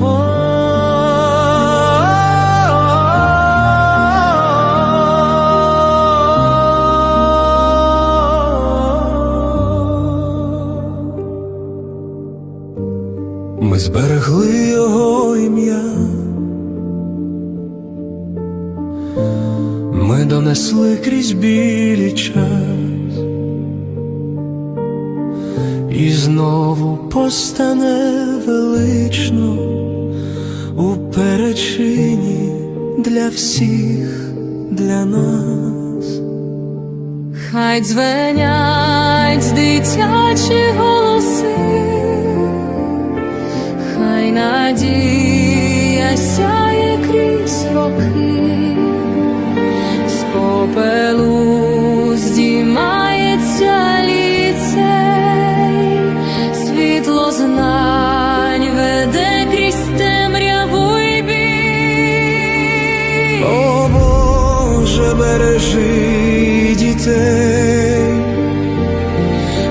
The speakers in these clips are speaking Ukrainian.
Ми зберегли його ім'я, ми донесли крізь білі час, і знову постане для всіх, для нас. Хай дзвенять дитячі голоси, хай надія сяє крізь роки, Боже, бережи дітей,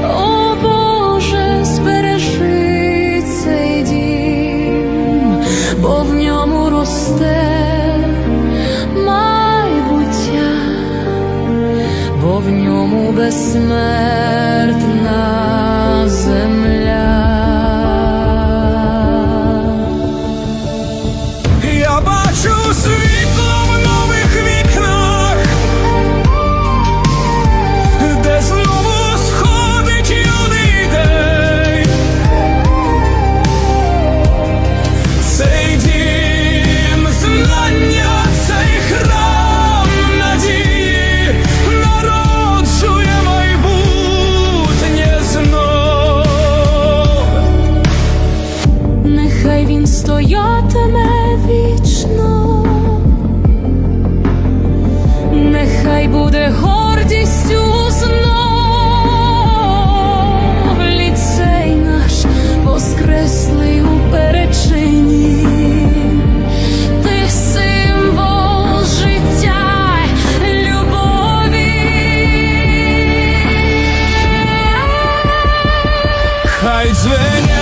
О Боже, збережи цей дім, бо в ньому росте майбуття, бо в ньому безсмертна стоятиме вічно, нехай буде гордістю знов. Ліцей наш воскреслий у перечині. Хай звеня